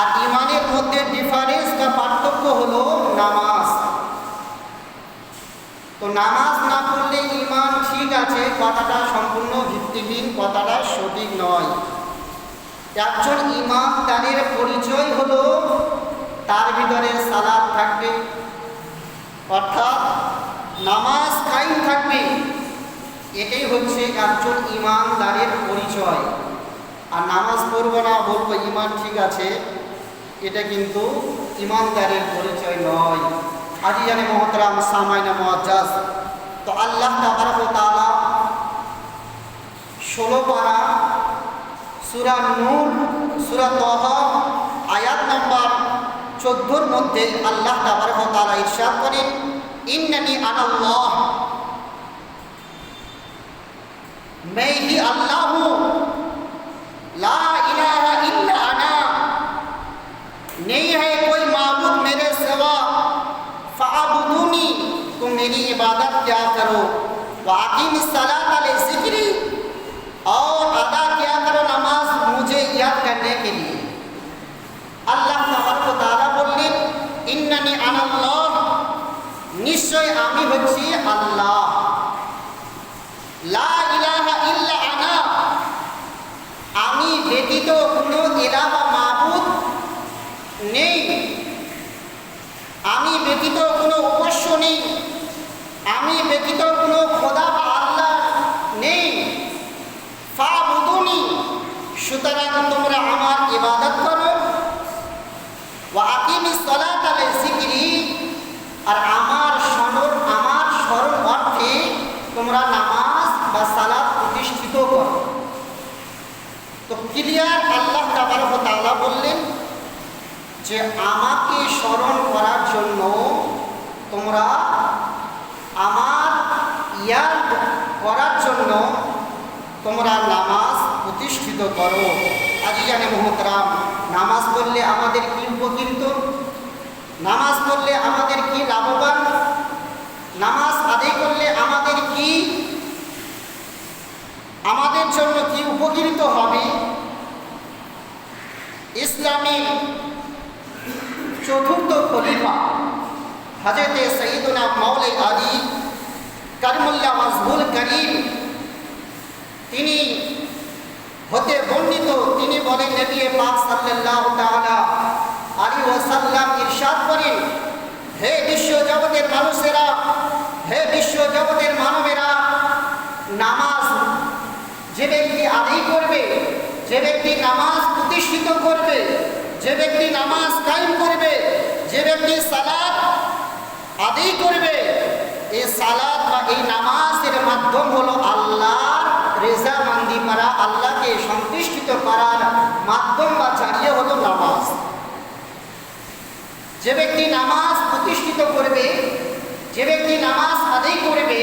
আর ইমানের মধ্যে ডিফারেন্স বা পার্থক্য হলো নামাজ। তো নামাজ না পড়লে ইমান ঠিক আছে, কথাটা সম্পূর্ণ ভিত্তিহীন, কথাটা সঠিক নয়। একজন ইমানদারের পরিচয় হলো তার ভিতরে সালাদ থাকবে। অর্থাৎ নামাজ কায়েম থাকবে। এটাই হচ্ছে একজন ইমানদারের পরিচয়। আর নামাজ পড়ব না, বলব ইমান ঠিক আছে। এটা কিন্তু ইমানদারের পরিচয় নয় আজি জানে মহতরাম সামাইনা মহাজাজ তো আল্লাহ তাবারক তাআলা ষোলো পারা সুরা নূর সুরা তহ আয়াত নম্বর চোদ্দোর মধ্যে আল্লাহ তাবারক তাআলা ইরশাদ করেন ইন্নানি আনাল্লাহ मैं ही अल्लाह हूँ करो वाकिम सलात अले जिक्री और अदा क्या करो नमाज मुझे याद करने के लिए আল্লাহ তাবারক তাআলা বললেন ইন্নানি আনাল্লাহ নিশ্চয় আমি হচ্ছি আল্লাহ লা আর আমার স্মরণ আমার স্মরণ অর্থে তোমরা নামাজ বা সালাত প্রতিষ্ঠিত করো। তো ক্লিয়ার আল্লাহ তাআলা বললেন যে আমাকে স্মরণ করার জন্য তোমরা আমার ইয়াদ করার জন্য তোমরা নামাজ প্রতিষ্ঠিত করো। আজি জানে মোহতরাম, নামাজ পড়লে আমাদের কি উপকৃত? নামাজ পড়লে আমাদের কি লাভবান? নামাজ আদায় করলে আমাদের কি? আমাদের জন্য কি উপকৃত হবে? ইসলামী চতুর্থ খলিফা হজরতে সঈদুনা মৌলে আলী কারিমুল্লাহ মজবুল করিম, তিনি হতে বর্ণিত, তিনি বলেন, নবী পাক সাল্লাল্লাহু তাআলা আলাইহি ওয়াসাল্লাম ইরশাদ করেন। হে বিশ্ব জগতের মানুষেরা, হে বিশ্ব জগতের মানবেরা, নামাজ যে ব্যক্তি আদায় করবে, যে ব্যক্তি নামাজ প্রতিষ্ঠিত করবে, যে ব্যক্তি নামাজ কায়েম করবে, যে ব্যক্তি সালাদ আদায় করবে এই সালাদ বা এই নামাজের মাধ্যম হলো আল্লাহর রেজামান্দি করা, আল্লাহকে সন্তুষ্টিত করার মাধ্যম বা চালিয়ে হলো নামাজ। যে ব্যক্তি নামাজ প্রতিষ্ঠিত করবে, যে ব্যক্তি নামাজ আদায় করবে,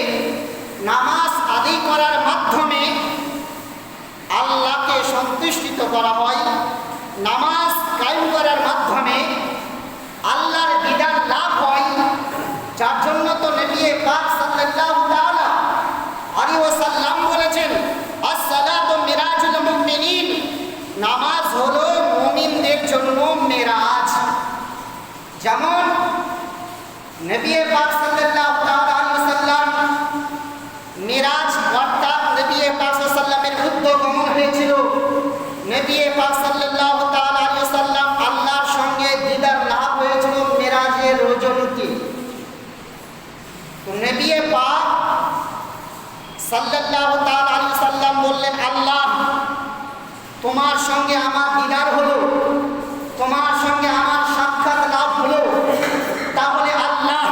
নামাজ আদায় করার মাধ্যমে আল্লাহকে সন্তুষ্টিত করা হয়। নামাজ কায়েম করার মাধ্যমে আল্লাহর বিধান লাভ হয় যার জন্য তো নবী পাক সাল্লাল্লাহু তাআলা আলাইহি ওয়াসাল্লাম বলেছেন as-সালাতু মিরাজুল মুমিনিন নামাজ হলো মুমিনদের জন্য মেরাজ যেমন নবী পাক সাল্লাল্লাহু তাআলা ওয়াসাল্লাম মিরাজ অর্থাৎ নবী পাক সাল্লামের উদ্যোগমন হয়েছিল। নবী পাক সাল্লাল্লাহু তাআলা ওয়াসাল্লাম আল্লাহর সঙ্গে দিদার লাভ হয়েছিল মিরাজের রজনীতে তো নবী পাক সাল্লাল্লাহু তাআলা আলাইহি ওয়াসাল্লাম বললেন, আল্লাহ, তোমার সঙ্গে আমার দিদার হলো তোমার সঙ্গে আমার সাক্ষাৎ লাভ হলো তাহলে আল্লাহ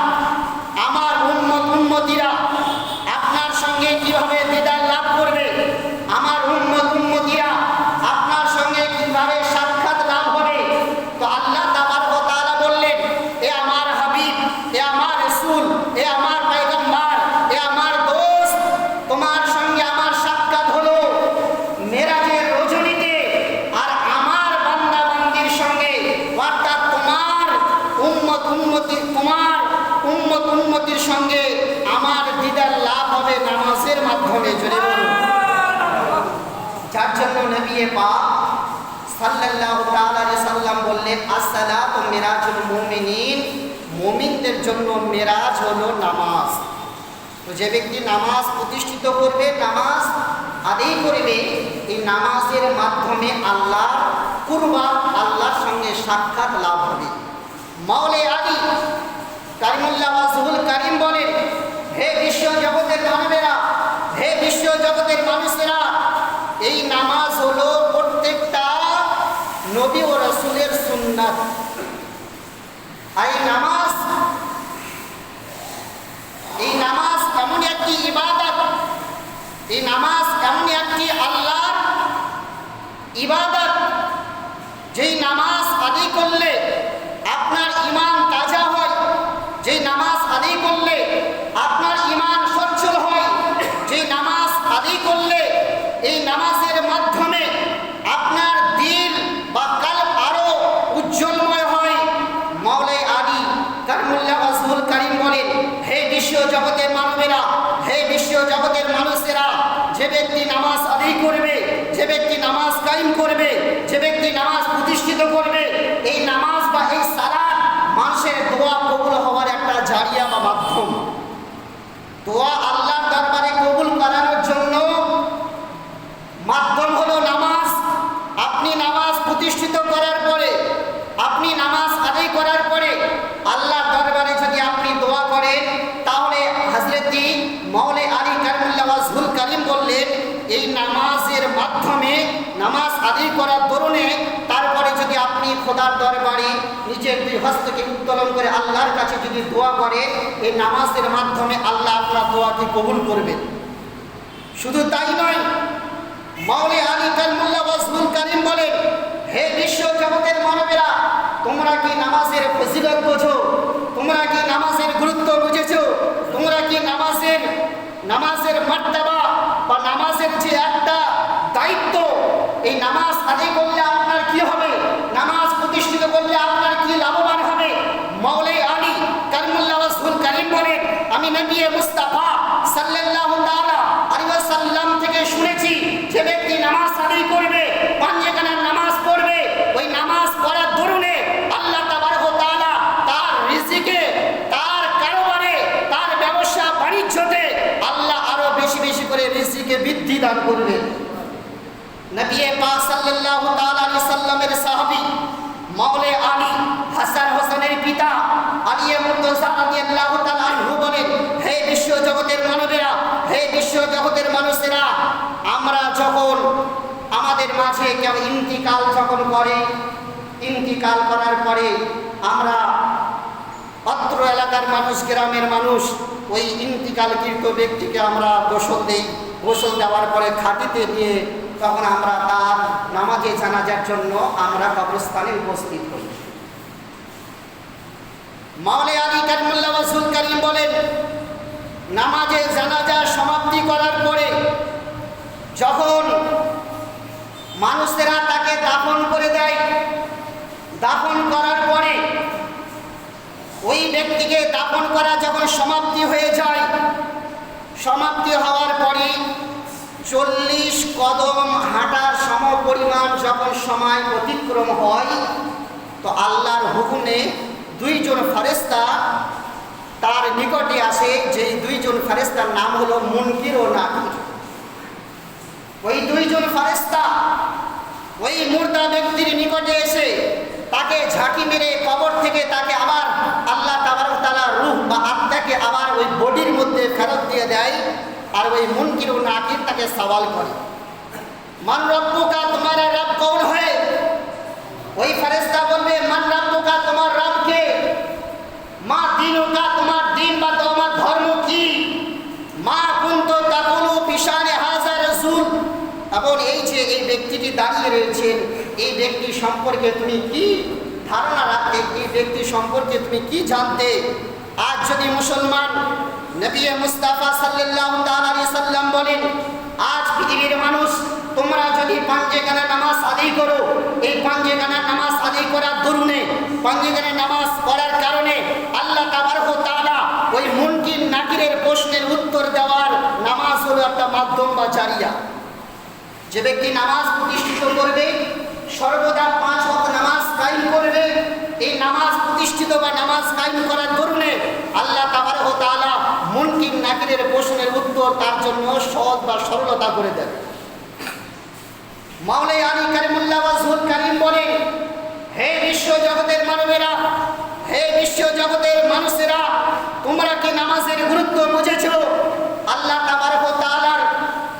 আমার উন্মত উন্মতিরা আপনার সঙ্গে কীভাবে দিদার লাভ করবে আমার উন্মত উন্মতিরা আপনার সঙ্গে কীভাবে সাক্ষাৎ লাভ হবে তো আল্লাহ তাবারক ওয়া তাআলা বললেন এ আমার হাবিব এ আমার রাসূল এ আমার পয়গম্বর এ আমার দোস্ত তোমার সঙ্গে আমার সাক্ষাৎ হলো মেরাজের রজনীতে আর আমার বান্দা বান্দির সঙ্গে অর্থাৎ তোমার উম্মত উন্মতি তোমার উন্মতির সঙ্গে আমার দিদার লাভ হবে নামাজের মাধ্যমে, জোরে যার জন্য নবী পাক সাল্লাল্লাহু তাআলা সাল্লাম বললেন, আসসালাত মেরাজুল মুমিনিন, মুমিনদের জন্য মেরাজ হলো নামাজ। তো যে ব্যক্তি নামাজ প্রতিষ্ঠিত করবে, নামাজ আদায় করবে, এই নামাজের মাধ্যমে আল্লাহ কুরবা আল্লাহর সঙ্গে সাক্ষাৎ লাভ হবে। মাওলে আলী কারিমুল্লাহ হে বিশ্ব জগতের হে বিশ্ব জগতের মানুষেরা, এই নামাজ প্রত্যেকটা ও রসুলের আর এই নামাজ এই নামাজ ইবাদত, এই নামাজ আল্লাহর ইবাদত, যেই নামাজ আদায় করলে আপনার ইমান তাজা হয় যেই নামাজ আদায় করলে আপনার ইমান সচ্ছল হয় যেই নামাজ আদায় করলে এই নামাজের মাধ্যমে আপনার দিল বা কাল আরও উজ্জ্বলময় হয় মাওলাই আলী কারমুল্লাহ আজমুল কারিম বলেন হে বিশ্ব জগতের মানবেরা হে বিশ্ব জগতের মানুষেরা যে ব্যক্তি নামাজ আদায় করবে যে ব্যক্তি নামাজ কায়েম করবে যে ব্যক্তি নামাজ প্রতিষ্ঠিত করবে এই নামাজ বা এই সালাত মানুষের দোয়া কবুল হওয়ার একটা জারিয়া বা মাধ্যম দোয়া আল্লাহর দরবারে কবুল করানোর জন্য মাধ্যম হলো নামাজ আপনি নামাজ প্রতিষ্ঠিত করার পরে আপনি নামাজ আদায় করার পরে আল্লাহর দরবারে যদি আপনি দোয়া করেন তাহলে হজরতি মৌলে আলী কারিমুল্লাহ ওয়াজহুল কারিম বললেন এই নামাজের মাধ্যমে নামাজ আদায় করার দরুনে তারপরে যদি আপনি খোদার দরবারে নিজের দুই হস্তকে উত্তোলন করে আল্লাহর কাছে যদি দোয়া করে, এই নামাজের মাধ্যমে আল্লাহ আপনার দোয়াকে কবুল করবেন শুধু তাই নয় মাওলে আলী কালমুল্লাহ ওয়াজহুল কারিম বলেন, হে বিশ্ব জগতের মানবেরা, তোমরা কি নামাজের ফজিলত বোঝো? তোমরা কি নামাজের গুরুত্ব বুঝেছ? তোমরা কি নামাজের নামাজের মার্তাবা বা নামাজের যে একটা দায়িত্ব, এই নামাজ আদায় করলে আপনার কি হবে? করলে আপনার কি লাভবান হবে? মাওলে আলী কালমুল্লাহ ওয়াজহুল কারিম বলেন, আমি নবী মুস্তাফা আলাইহি ওয়াসাল্লাম থেকে শুনেছি যে ব্যক্তি নামাজ আদায় করবে পাঞ্জেখানার নামাজ পড়বে, ওই নামাজ পড়ার দরুনে আল্লাহ তাবারক তাআলা তার রিজিকে, তার কারবারে, তার ব্যবসা বাণিজ্যতে আল্লাহ আরও বেশি বেশি করে রিজিকে বৃদ্ধি দান করবে। নবী পাক সাল্লাল্লাহু তাআলা আলাইহি সাল্লামের সাহাবী মাওলে আলী হাসান হোসেনের পিতা আলী তাআলা আনহু বলেন, হে বিশ্ব জগতের মানবেরা, হে বিশ্ব জগতের মানুষেরা, আমরা যখন আমাদের মাঝে কেউ ইন্তিকাল যখন করে, ইন্তিকাল করার পরে আমরা অত্র এলাকার মানুষ, গ্রামের মানুষ, ওই ইন্তিকালকৃত ব্যক্তিকে আমরা গোসল দিই। গোসল দেওয়ার পরে খাটিতে নিয়ে তখন আমরা তার নামাজে জানাজার জন্য আমরা কবরস্থানে উপস্থিত হই। মাওলে আলী কারিমুল্লাহ ওয়াসুল করিম বলেন, নামাজে জানাজা সমাপ্তি করার পরে যখন মানুষেরা তাকে দাফন করে দেয়, দাফন করার পরে ওই ব্যক্তিকে দাফন করা যখন সমাপ্তি হয়ে যায়, সমাপ্তি হওয়ার পরে চল্লিশ কদম হাঁটার সম পরিমাণ যখন সময় অতিক্রম হয়, তো আল্লাহর হুকুমে দুইজন ফেরেস্তা তার নিকটে আসে, যেই দুইজন ফেরেস্তার নাম হলো মুনকির ও নাকির। ওই দুইজন ফেরেস্তা ওই মুর্দা ব্যক্তির নিকটে এসে তাকে ঝাঁকি মেরে কবর থেকে তাকে আবার আল্লাহ তাবার তালা রূহ বা আত্মাকে আবার ওই বডির মধ্যে ফেরত দিয়ে দেয়। আর ওই মুনকির ও নাকির তাকে সওয়াল করে। মান রব্বুকা, তোমার রব কৌন হয়? ওই ফেরেস্তা বলবে, মান রব্বুকা, তোমার রবকে? মা দিনুকা, তোমার দিন বা তোমার ধর্ম কি? মা কুন্ত তাকুলু পিসানে হাজার রসুল। এবং এই যে এই ব্যক্তিটি দাঁড়িয়ে রয়েছেন এই ব্যক্তি সম্পর্কে তুমি কি ধারণা রাখতে এই ব্যক্তি সম্পর্কে তুমি কি জানতে? আজ যদি মুসলমান নবী মুস্তাফা সাল্লাল্লাহু তাআলা সাল্লাম বলেন, আজ পৃথিবীর মানুষ, তোমরা যদি পাঞ্জেখানা নামাজ আদায় করো, এই পাঞ্জেখানা নামাজ আদায় করার দরুনে পাঞ্জেখানা নামাজ পড়ার কারণে আল্লাহ তাবারক তাআলা ওই মুনকির নাকিরের প্রশ্নের উত্তর দেওয়ার নামাজ হলো একটা মাধ্যম বা জারিয়া। যে ব্যক্তি নামাজ প্রতিষ্ঠিত করবে, সর্বদা পাঁচ ওয়াক্ত নামাজ কায়েম করবে, এই নামাজ প্রতিষ্ঠিত বা নামাজ কায়েম করার দরুনে আল্লাহ তাবারক তাআলা মুনকির নাকিরের প্রশ্নের উত্তর তার জন্য সহজ বা সরলতা করে দেন। মাওলাই আলী কারিমুল্লাহ ওয়াজহুল কারিম বলেন, হে বিশ্ব জগতের মানবেরা, হে বিশ্ব জগতের মানুষেরা, তোমরা কি নামাজের গুরুত্ব বুঝেছ? আল্লাহ তাবারক তাআলার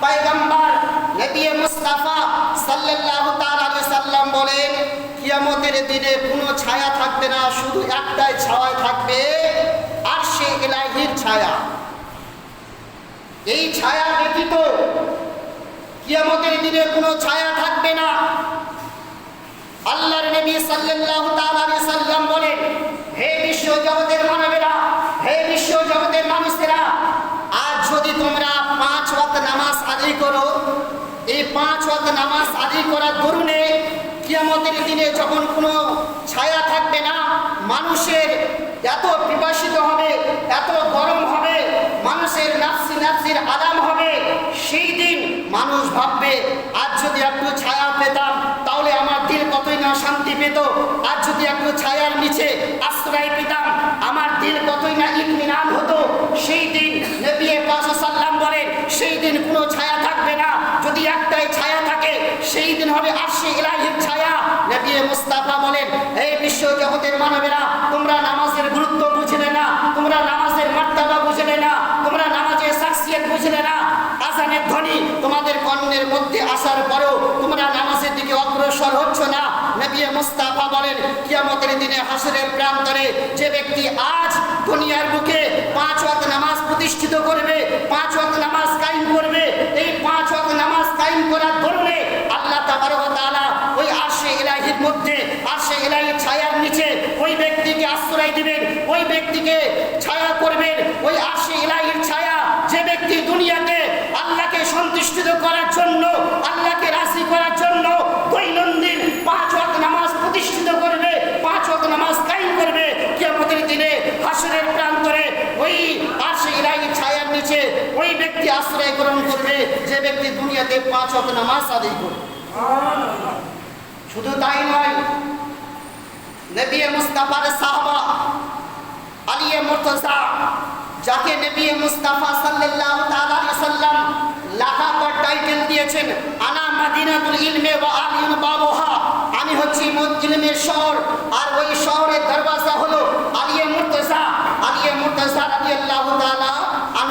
পয়গম্বর নবী মুস্তাফা সাল্লাল্লাহু তাআলা আলাইহি সাল্লাম বলেন, কিয়ামতের দিনে কোনো ছায়া থাকবে না, শুধু একটাই ছায়া থাকবে আর সে ইলাহির ছায়া। এই ছায়া ব্যতীত কিয়ামতের দিনে কোনো ছায়া থাকবে না। আল্লাহর নবী সাল্লাল্লাহু তাআলা সাল্লাম বলেন, হে বিশ্ব জগতের মানবেরা, হে বিশ্ব জগতের মানুষেরা, আজ যদি তোমরা পাঁচ ওয়াক্ত নামাজ আদায় করো, এই পাঁচ ওয়াক্ত নামাজ আদায় করার দরুনে কিয়ামতের দিনে যখন কোনো ছায়া থাকবে না, মানুষের এত বিভাসিত হবে, এত গরম হবে, মানুষের নাফসি নাফসির আরাম হবে, সেই দিন মানুষ ভাববে, আজ যদি একটু ছায়া পেতাম, তাহলে আমার দিল কতই না শান্তি পেত। আজ যদি একটু ছায়ার নিচে আশ্রয় পেতাম, আমার দিল কতই না ইতমিনান হতো। সেই দিন নবী পাক সাল্লাম বলেন, সেই দিন কোনো ছায়া থাকবে না। যদি একটাই ছায়া সেই দিন হবে আশি ইলাহির ছায়া। নবী মুস্তাফা বলেন এই বিশ্ব জগতের মানবেরা, তোমরা নামাজের গুরুত্ব বুঝলে না, তোমরা নামাজের মার্তাবা বুঝলে না, তোমরা নামাজের সাকসিয়ত বুঝলে না। আজানের ধ্বনি তোমাদের কর্ণের মধ্যে আসার পরেও তোমরা নামাজের দিকে অগ্রসর হচ্ছ না। নবী মুস্তাফা বলেন, কিয়ামতের দিনে হাসরের প্রান্তরে যে ব্যক্তি আজ দুনিয়ার বুকে পাঁচ ওয়াক্ত নামাজ প্রতিষ্ঠিত করবে, পাঁচ ছায়ার নিচে ওই ব্যক্তি পাঁচ ওয়াক্ত নামাজ প্রতিষ্ঠিত করবে, পাঁচ ওয়াক্ত নামাজ কায়েম করবে, কিয়ামতের দিনে হাসরের প্রান্তরে ওই আরশে ইলাহির ছায়ার নিচে ওই ব্যক্তি আশ্রয় গ্রহণ করবে, যে ব্যক্তি দুনিয়াতে পাঁচ ওয়াক্ত নামাজ আদায় করবে। শুধু তাই নয়, নবী মুস্তাফার সাহাবা আলিয়ে মুর্তজা, যাকে নবী মুস্তাফা সাল্লাল্লাহু তাআলা সাল্লাম লাকাব টাইটেল দিয়েছেন, আনা মাদিনাতুল ইলমে ওয়া আলিয়ুন বাবুহা। আমি হচ্ছি ইলমের শহর, আর ওই শহরের দরওয়াজা হলো আলিয়ে মুর্তজা। আলিয়ে মুর্তজা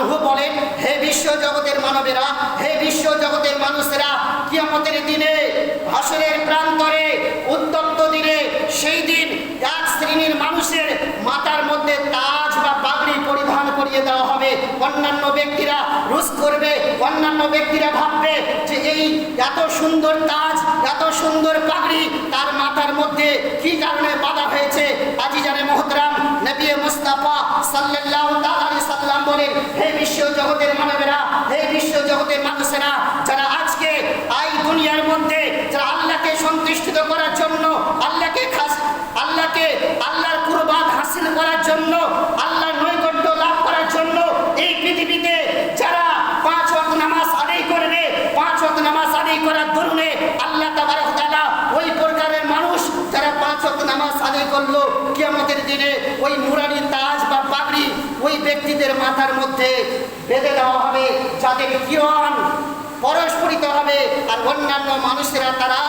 আনহু বলেন, হে বিশ্ব জগতের মানবেরা, হে বিশ্ব জগতের মানুষেরা, কিয়ামতের দিনে, হাসরের প্রান্তরে, উত্তপ্ত দিনে, সেই দিন এক শ্রেণির মানুষের মাথার মধ্যে তাজ বা পাগড়ি পরিধান করিয়ে দেওয়া হবে। অন্যান্য ব্যক্তিরা রুশ করবে, অন্যান্য ব্যক্তিরা ভাববে যে এই এত সুন্দর তাজ, এত সুন্দর পাগড়ি তার মাথার মধ্যে কি কারণে বাধা হয়েছে? আজি জানে মোহতরাম নবী মুস্তাফা সাল্লাল্লাহু তাআলা সাল্লাম বলেন, হে বিশ্ব জগতের মানবেরা, হে বিশ্ব জগতের মানুষেরা, যারা আজকে এই দুনিয়ার মধ্যে, যারা আল্লাহকে সন্তুষ্টিত করার জন্য আল্লাহকে খাস আল্লাহকে আল্লাহর কুরবান হাসিল করার জন্য আল্লাহর নৈকট্য লাভ করার জন্য এই পৃথিবীতে যারা পাঁচ ওয়াক্ত নামাজ আদায় করবে পাঁচ ওয়াক্ত নামাজ আদায় করার দরুনে আল্লাহ তাবারক তাআলা ওই প্রকারের মানুষ যারা পাঁচ ওয়াক্ত নামাজ আদায় করল কিয়ামতের দিনে ওই মুরানি তাজ বা পাগড়ি ওই ব্যক্তিদের মাথার মধ্যে বেঁধে দেওয়া হবে যাদের কিয়ন পরস্পরিত হবে আর অন্যান্য মানুষেরা তারা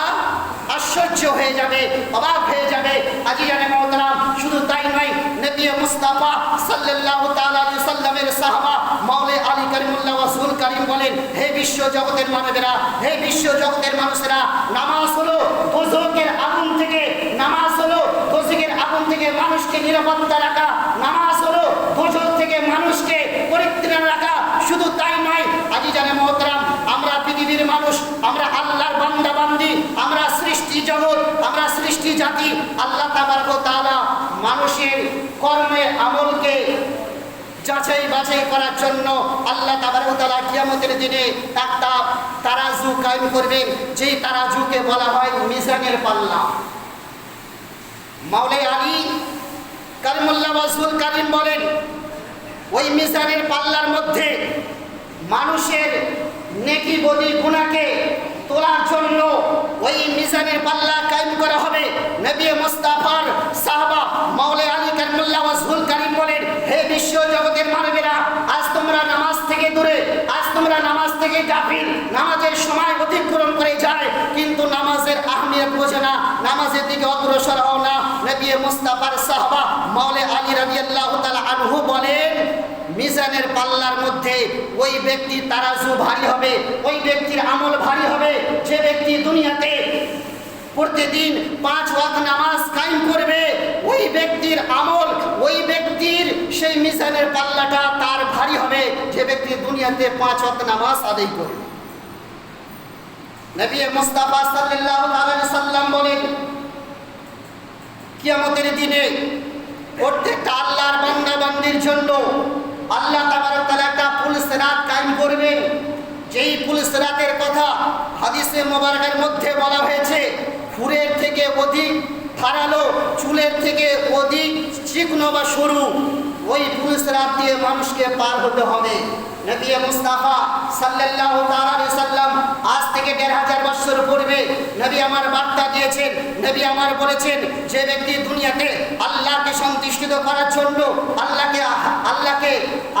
আশ্চর্য হয়ে যাবে, অবাক হয়ে যাবে। আজি জানে মহতরাম শুধু তাই নয়, নবী মুস্তাফা তাআলা সাল্লামের সাহাবা মাওলে আলী কারিমুল্লাহ রাসূল কারীম বলেন, হে বিশ্ব জগতের মানবেরা, হে বিশ্ব জগতের মানুষেরা, নামাজ হলো দোজখের আগুন থেকে নামাজ থেকে মানুষকে নিরাপত্তা রাখা, নামাজ হলো দোজখ থেকে মানুষকে পরিত্রাণ রাখা, শুধু তাই নয় আজি জানে মহতরাম, আমরা পৃথিবীর মানুষ, আমরা আল্লাহর বান্দা বান্দি, আমরা সৃষ্টি জগৎ, আমরা সৃষ্টি জাতি, আল্লাহ তাবারক তাআলা মানুষের কর্মে, আমলকে যাচাই বাছাই করার জন্য আল্লাহ তাবারক ওয়া তাআলা কিয়ামতের দিনে একটা তারাজু কায়েম করবেন, যেই তারাজুকে বলা হয় মিজানের পাল্লা। মাওলাই আলী কালিমুল্লাহ রসুল কালিম বলেন, ওই মিজানের পাল্লার মধ্যে মানুষের নেকি বদি গুণাকে তোলার জন্য ওই মিজানের পাল্লা কায়েম করা হবে। নবী মুস্তাফার সাহাবা মাওলাই আলী কালিমুল্লাহ রসুল কালিম বলেন, হে বিশ্বজগৎ নামাজে গাফিল। নামাজের সময় অতিক্রম করে যায়, কিন্তু নামাজের আহমিয়ত বোঝে না। নামাজের দিকে অগ্রসর হও না। নবী মুস্তাফার সাহবা মাওলে আলী রাদিয়াল্লাহু তাআলা আনহু বলেন, মিজানের পাল্লার মধ্যে ওই ব্যক্তি তারাজু ভারী হবে, ওই ব্যক্তির আমল ভারী হবে। যে ব্যক্তি দুনিয়াতে প্রতিদিন পাঁচ ওয়াক্ত নামাজ কায়েম করবে। ওই ব্যক্তির আমল, ওই ব্যক্তির সেই মিজানের পাল্লাটা তার ভারী হবে। যে ব্যক্তি দুনিয়াতে পাঁচ ওয়াক্ত নামাজ আদায় করবে। নবী মুস্তাফা সাল্লাল্লাহু আলাইহি সাল্লাম বলেন, কিয়ামতের দিনে প্রত্যেকটা আল্লাহর বান্দা বান্দির জন্য আল্লাহ তাবারক তাআলা একটা পুলিশ রাত কায়েম করবেন যেই পুলিশ রাতের কথা হাদিসে মোবারকের মধ্যে বলা হয়েছে ফুরের থেকে অধিক, ধারালো চুলের থেকে অধিক চিকন বা সরু, ওই পুলিশ রাত দিয়ে মানুষকে পার হতে হবে। নবী মুস্তাফা সাল্লাহ তারা সাল্লাম আজ থেকে দেড় হাজার বছর পূর্বে নবী আমার বার্তা দিয়েছেন, নবী আমার বলেছেন যে ব্যক্তি দুনিয়াতে আল্লাহকে সন্তুষ্টিত করার জন্য, আল্লাহকে আল্লাহকে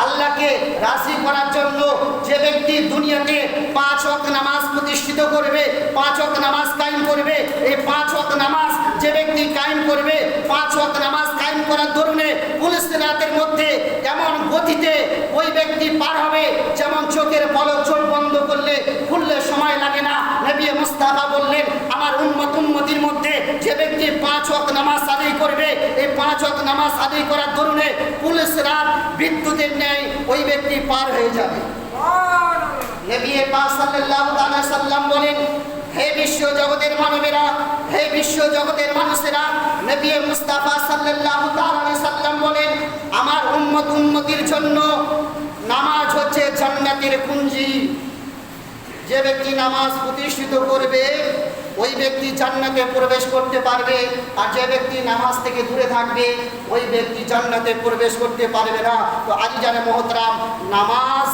আল্লাহকে রাজি করার জন্য যে ব্যক্তি দুনিয়াতে পাঁচ ওয়াক্ত নামাজ প্রতিষ্ঠিত করবে, পাঁচ ওয়াক্ত নামাজ কায়েম করবে, এই পাঁচ ওয়াক্ত নামাজ যে ব্যক্তি কায়েম করবে, পাঁচ ওয়াক্ত নামাজ কায়েম করার দরুনে পুলিশ রাতের মধ্যে এমন গতিতে ওই ব্যক্তি পার হবে, যেমন চোখের পলক চোখ বন্ধ করলে খুললে সময় লাগে না, নবী মুস্তাফা বললেন, আমার উম্মত উম্মতির মধ্যে যে ব্যক্তি পাঁচ ওয়াক্ত নামাজ আদায় করবে, এই পাঁচ ওয়াক্ত নামাজ আদায় করার দরুনে পুলিশ রাত বিদ্যুতের ন্যায় ওই ব্যক্তি পার হয়ে যাবে। সাল্লাম বলেন, হে বিশ্ব জগতের হে বিশ্ব জগতের মানুষেরা সাল্লাম বলেন, আমার উম্মত উম্মতির জন্য নামাজ হচ্ছে জান্নাতের কুঞ্জি। যে ব্যক্তি নামাজ প্রতিষ্ঠিত করবে, ওই ব্যক্তি জান্নাতে প্রবেশ করতে পারবে। আর যে ব্যক্তি নামাজ থেকে দূরে থাকবে, ওই ব্যক্তি জান্নাতে প্রবেশ করতে পারবে না। তো আজি জানে মহতরাম, নামাজ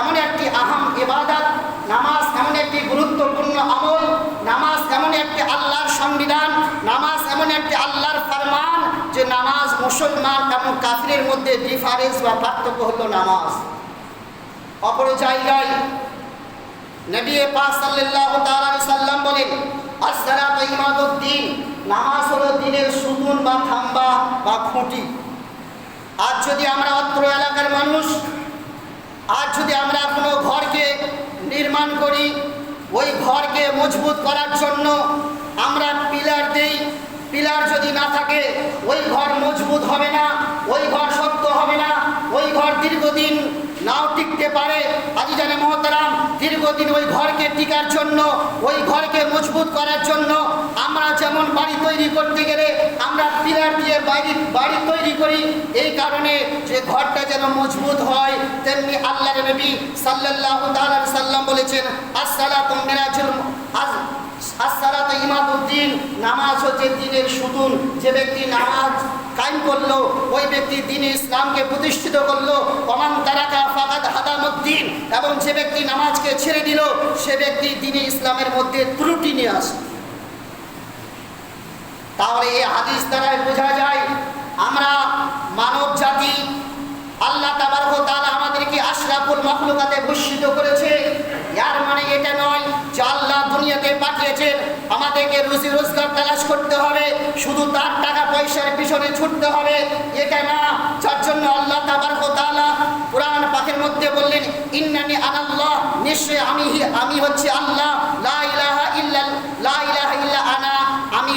এমন একটি আহম ইবাদত, নামাজ এমন একটি গুরুত্বপূর্ণ আমল, নামাজ এমন একটি আল্লাহর সংবিধান, নামাজ এমন একটি আল্লাহর ফরমান যে নামাজ মুসলমান এবং কাফিরের মধ্যে ডিফারেন্স বা পার্থক্য হলো নামাজ। অপর জায়গায় নবী পাক সাল্লাল্লাহু তাআলা সাল্লাম বলেন, আসসালাতু ইমাদুদ্দিন, নামাজ হলো দিনের সুতুন বা থাম্বা বা খুঁটি। আজ যদি আমরা অত্র এলাকার মানুষ, আজ যদি আমরা কোনো ঘরকে নির্মাণ করি, ওই ঘরকে মজবুত করার জন্য আমরা পিলার দেই, পিলার যদি না থাকে, ওই ঘর মজবুত হবে না, ওই ঘর শক্ত হবে না, ওই ঘর দীর্ঘদিন নাও টিকতে পারে। আজি জানে মহতারাম, দীর্ঘদিন ওই ঘরকে টিকার জন্য, ওই ঘরকে মজবুত করার জন্য আমরা যেমন বাড়ি তৈরি করতে গেলে আমরা পিলার দিয়ে বাড়ি বাড়ি তৈরি করি। এই কারণে যে ঘরটা যেন মজবুত হয়, তেমনি আল্লাহ নবী তাআলা সাল্লাম বলেছেন, আসসালাতু মিরাজুল আজ, আসসালাতু ইমাদুদ্দিন নামাজ হচ্ছে দিনের সুতুন যে ব্যক্তি নামাজ কায়েম করল, ওই ব্যক্তি দিন ইসলামকে প্রতিষ্ঠিত করল অমান তারাকা ফাকাদ হাদামুদ্দিন এবং যে ব্যক্তি নামাজকে ছেড়ে দিল, সে ব্যক্তি দিনে ইসলামের মধ্যে ত্রুটি নিয়ে আসে। তাহলে এই হাদিস দ্বারা বোঝা যায়, আমরা মানব জাতি আল্লাহ তাবারক তালা আমাদেরকে আশরাফুল মাখলুকাতে ভূষিত করেছে। ইয়ার মানে এটা নয় যে আল্লাহ দুনিয়াতে পাঠিয়েছেন, আমাদেরকে রুজি রোজগার তালাশ করতে হবে, শুধু তার টাকা পয়সার পিছনে ছুটতে হবে, এটা না। যার জন্য আল্লাহ তাবার তালা কোরআন পাখের মধ্যে বললেন, ইন্নানি আনাল্লাহ নিশ্চয় আমি আমি হচ্ছে আল্লাহ, লা ইলাহা ইল্লা লা ইলাহা ইল্লা আনা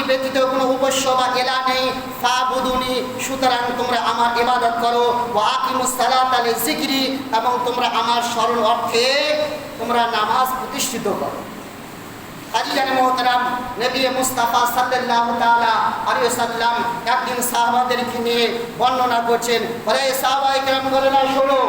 ব্যতীত কোনো উপাস্য বা এলা নেই। ফাবুদুনি, সুতরাং তোমরা আমার ইবাদত করো। ওয়া আকিমুস সালাতা লিযিকরি এবং তোমরা আমার স্মরণ অর্থে তোমরা নামাজ প্রতিষ্ঠিত করো। মোহতারাম মুস্তাফা সাল্লাম একদিন সাহাবাদেরকে নিয়ে বর্ণনা করছেন। বলে সাহাবায়ে কেরাম বলে না, শোনো।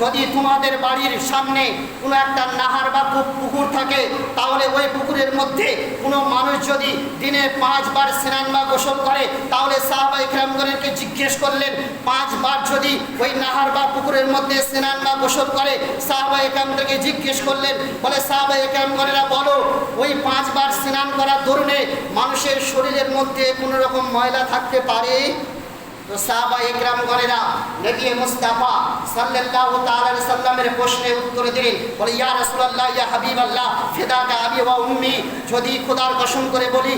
যদি তোমাদের বাড়ির সামনে কোনো একটা নাহার বা পুকুর থাকে, তাহলে ওই পুকুরের মধ্যে কোনো মানুষ যদি দিনে পাঁচবার স্নান বা গোসল করে, তাহলে সাহাবা ইকরামগণেরকে জিজ্ঞেস করলেন, পাঁচবার যদি ওই নাহার বা পুকুরের মধ্যে স্নান বা গোসল করে, সাহাবা ইকরামদেরকে জিজ্ঞেস করলেন, বলে সাহাবা ইকরামগণেরা বলো, ওই পাঁচবার স্নান করার দরুনে মানুষের শরীরের মধ্যে কোনো রকম ময়লা থাকতে পারে? মুস্তাফা সাল্লাল্লাহু সাল্লামের বলে উম্মি, যদি খোদার করে বলি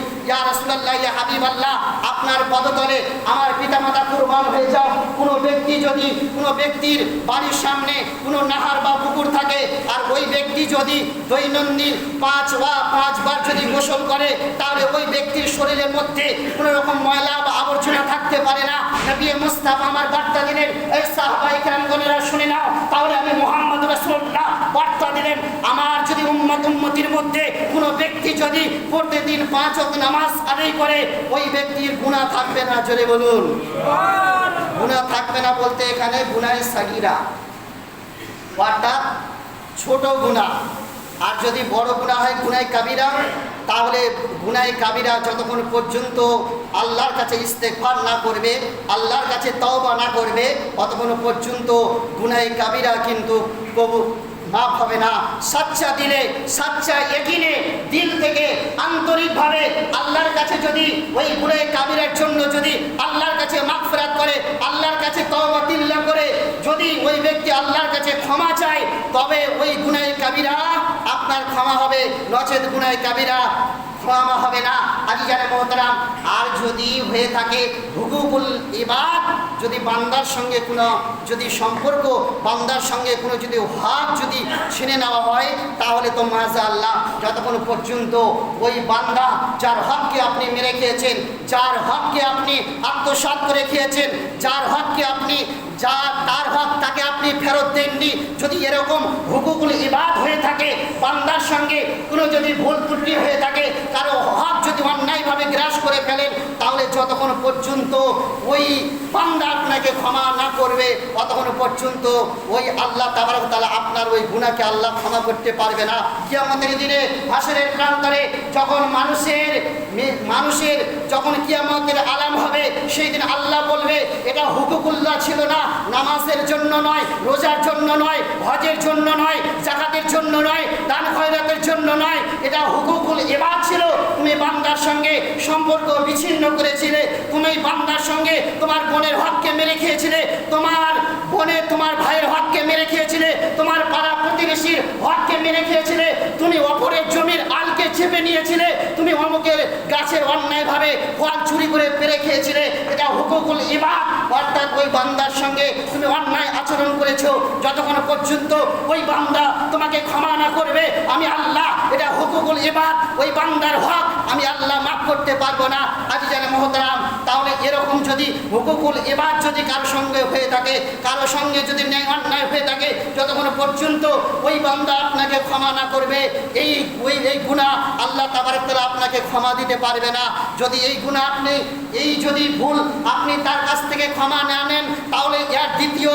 হাবিবাল্লাহ, আপনার পদতলে আমার পিতামাতা কুরবান হয়ে যাও কোনো ব্যক্তি যদি, কোনো ব্যক্তির বাড়ির সামনে কোনো নাহার বা পুকুর থাকে, আর ওই ব্যক্তি যদি দৈনন্দিন পাঁচ বা পাঁচবার যদি গোসল করে, তাহলে ওই ব্যক্তির শরীরের মধ্যে কোনো রকম ময়লা বা আবর্জনা থাকতে পারে না। নবী মুস্তাফা আমার বার্তা দিলেন, এই সাহাবাই কেরামগণেরা শুনে নাও, তাহলে আমি মোহাম্মদ রাসূলুল্লাহ। বার্তা দিলেন, আমার যদি উম্মত উম্মতির মধ্যে কোনো ব্যক্তি যদি প্রতিদিন পাঁচ ওয়াক্ত নামাজ আদায় করে, ওই ব্যক্তির গুনাহ থাকবে না। জোরে বলুন। গুনাহ থাকবে না বলতে এখানে গুনাহে সাগিরা। অর্থাৎ ছোট গুনাহ। আর যদি বড় গুনাহ হয় গুনাই কাবিরা। তাহলে গুনাই কাবিরা যতক্ষণ পর্যন্ত আল্লাহর কাছে ইস্তেকবার না করবে, আল্লাহর কাছে তওবা না করবে, ততক্ষণ পর্যন্ত গুনাই কাবিরা কিন্তু কবু মাফ হবে না। সাচ্চা দিলে, সাচ্চা এগিনে, দিল থেকে আন্তরিকভাবে আল্লাহর কাছে যদি, ওই গুণে কাবিরের জন্য যদি আল্লাহর কাছে মাফরাত করে, আল্লাহর কাছে তওবা তিল্লা করে, যদি ওই ব্যক্তি আল্লাহর কাছে ক্ষমা চায়, তবে ওই গুনাই কাবিরা আপনার ক্ষমা হবে। নচেত গুনাই কাবিরা ক্ষমা হবে না। আজি জানে মহতারাম, আর যদি হয়ে থাকে হুকুকুল ইবাদ, যদি বান্দার সঙ্গে কোনো যদি সম্পর্ক, বান্দার সঙ্গে কোনো যদি হক যদি ছিনে নেওয়া হয়, তাহলে তো মাজা আল্লাহ যতক্ষণ পর্যন্ত ওই বান্দা যার হককে আপনি মেরে খেয়েছেন, যার হককে আপনি আত্মসাৎ করে খেয়েছেন, যার হককে আপনি যা, তার হক ফেরত দেননি। যদি এরকম হুকুকুল ইবাদ হয়ে থাকে, বান্দার সঙ্গে কোনো যদি ভুল ত্রুটি হয়ে থাকে, কারও হক যদি অন্যায়ভাবে গ্রাস করে ফেলেন, তাহলে যতক্ষণ পর্যন্ত ওই বান্দা আপনাকে ক্ষমা না করবে, ততক্ষণ পর্যন্ত ওই আল্লাহ তাবারক তাআলা আপনার ওই গুণাকে আল্লাহ ক্ষমা করতে পারবে না। কিয়ামতের দিনে, হাসরের প্রান্তরে যখন মানুষের মানুষের যখন কিয়ামতের আলাম হবে, সেই দিন আল্লাহ বলবে, এটা হুকুকুল্লাহ ছিল না, নামাজের জন্য নয় রোজার জন্য নয়, হজের জন্য নয়, জাকাতের জন্য নয়, দান খয়রাতের জন্য নয়, এটা হুকুকুল এবার ছিল। তুমি বান্দার সঙ্গে সম্পর্ক বিচ্ছিন্ন করেছিলে। তুমি বান্দার সঙ্গে তোমার বোনের হককে মেরে খেয়েছিলে। তোমার বোনের তোমার ভাইয়ের হককে মেরে খেয়েছিলে। তোমার পাড়া প্রতিবেশীর হককে মেরে খেয়েছিলে। তুমি অপরের জমির আলকে চেপে নিয়েছিলে। তুমি অমুকের গাছের অন্যায়ভাবে ফল চুরি করে পেরে খেয়েছিলে, এটা হুকুকুল ইবাদ অর্থাৎ ওই বান্দার সঙ্গে তুমি অন্যায় আচরণ করেছ। যতক্ষণ পর্যন্ত ওই বান্দা তোমাকে ক্ষমা না করবে, আমি আল্লাহ, এটা হুকুকুল ইবাদ ওই বান্দার হক আমি আল্লাহ মাফ করতে পারব না। আজ জানে মহতারাম, তাহলে এরকম যদি হুকুকুল এবার যদি কারও সঙ্গে হয়ে থাকে, কারও সঙ্গে যদি ন্যায় অন্যায় হয়ে থাকে, যতক্ষণ পর্যন্ত ওই বান্দা আপনাকে ক্ষমা না করবে, এই ওই, এই গুণা আল্লাহ তাবারকতালা আপনাকে ক্ষমা দিতে পারবে না। যদি এই গুণা আপনি, এই যদি ভুল আপনি তার কাছ থেকে ক্ষমা না নেন, তাহলে এর দ্বিতীয়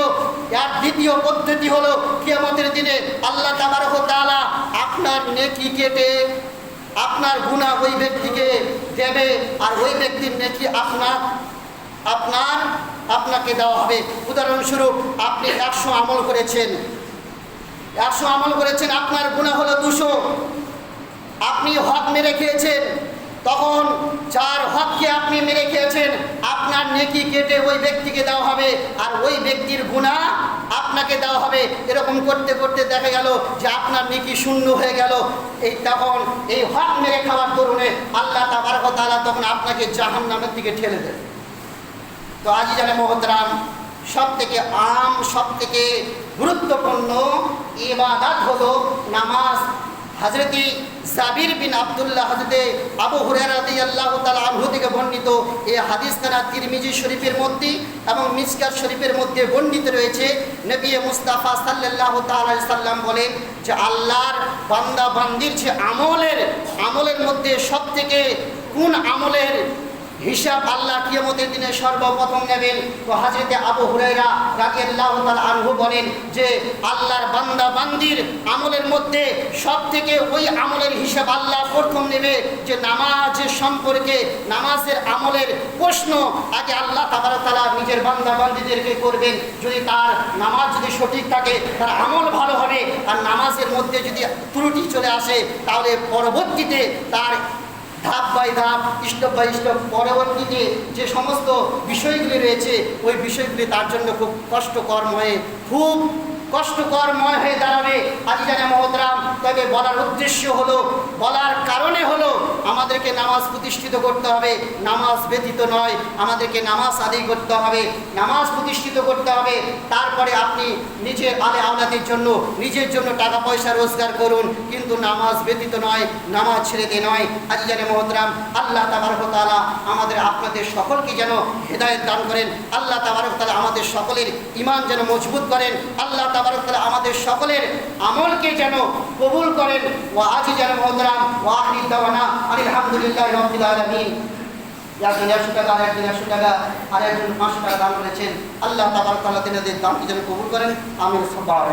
এর দ্বিতীয় পদ্ধতি হলো কিয়ামতের দিনে আল্লাহ তাবারকতালা আপনার নেকি কেটে আপনার গুণা ওই ব্যক্তিকে দেবে আর ওই ব্যক্তির নেকি আপনার আপনার, আপনাকে দেওয়া হবে। উদাহরণস্বরূপ আপনি একশো আমল করেছেন। একশো আমল করেছেন, আপনার গুণা হলো দুশো। আপনি হক মেরে খেয়েছেন। তখন যার হককে আপনি মেরে খেয়েছেন, আপনার নেকি কেটে ওই ব্যক্তিকে দেওয়া হবে আর ওই ব্যক্তির গুণা আপনাকে দেওয়া হবে। এরকম করতে করতে দেখা গেল যে আপনার নেকি শূন্য হয়ে গেল। এই তখন এই হক মেরে খাওয়ার দরুনে আল্লাহ তাবার তাবারকতালা তখন আপনাকে জাহান নামের দিকে ঠেলে দেবে তো আজ জানে মহতরাম সব থেকে আম সব থেকে গুরুত্বপূর্ণ ইবাদাত হলো নামাজ। হজরতি জাবির বিন আবদুল্লাহ হাজরতে আবু হুরারাদি আল্লাহ তালা আনহু থেকে বর্ণিত এ হাদিস তারা তিরমিজি শরীফের মধ্যে এবং মিসকার শরীফের মধ্যে বর্ণিত রয়েছে, নবী মুস্তাফা সাল্লাহ তাল সাল্লাম বলেন যে আল্লাহর বান্দা বান্দির যে আমলের আমলের মধ্যে সব থেকে কোন আমলের হিসাব আল্লাহ কিয়ামতের দিনে সর্বপ্রথম নেবেন। তো হাজরতে আবু হুরাইরা রাদিয়াল্লাহু তাআলা আনহু বলেন যে, আল্লাহর বান্দা বান্দির আমলের মধ্যে সব থেকে ওই আমলের হিসাব আল্লাহ প্রথম নেবে যে নামাজের সম্পর্কে, নামাজের আমলের প্রশ্ন আগে আল্লাহ তাবারক তাআলা নিজের বান্দা বান্দিদেরকে করবেন। যদি তার নামাজ যদি সঠিক থাকে, তার আমল ভালো হবে, আর নামাজের মধ্যে যদি ত্রুটি চলে আসে, তাহলে পরবর্তীতে তার ধাপ বাই ধাপ, স্টপ বাই স্টপ পরবর্তীতে যে সমস্ত বিষয়গুলি রয়েছে, ওই বিষয়গুলি তার জন্য খুব কষ্টকর্ম হয়ে খুব কষ্টকরময় হয়ে দাঁড়াবে আজ জানে মহতরাম। তবে বলার উদ্দেশ্য হলো, বলার কারণে হলো আমাদেরকে নামাজ প্রতিষ্ঠিত করতে হবে। নামাজ ব্যতীত নয়, আমাদেরকে নামাজ আদায় করতে হবে। নামাজ প্রতিষ্ঠিত করতে হবে। তারপরে আপনি নিজের আলে আওলাদের জন্য, নিজের জন্য টাকা পয়সা রোজগার করুন। কিন্তু নামাজ ব্যতীত নয়, নামাজ ছেড়ে দিয়ে নয়। আজ জানে মহতরাম, আল্লাহ তাবারকতালা আমাদের, আপনাদের সকলকে যেন হেদায়ত দান করেন। আল্লাহ তাবারকতালা আমাদের সকলের ইমান যেন মজবুত করেন। আল্লাহ তাবারকতালা আমাদের সকলের আমলকে যেন কবুল করেন। ও আজই যেন মহতরাম ও আহরি দাওয়ানা, আলহামদুলিল্লাহ একশো টাকা আর একজন টাকা আর একজন পাঁচশো টাকা দান করেছেন। আল্লাহ তাবার তালা তিনাদের দামকে যেন কবুল করেন। আমি সবাই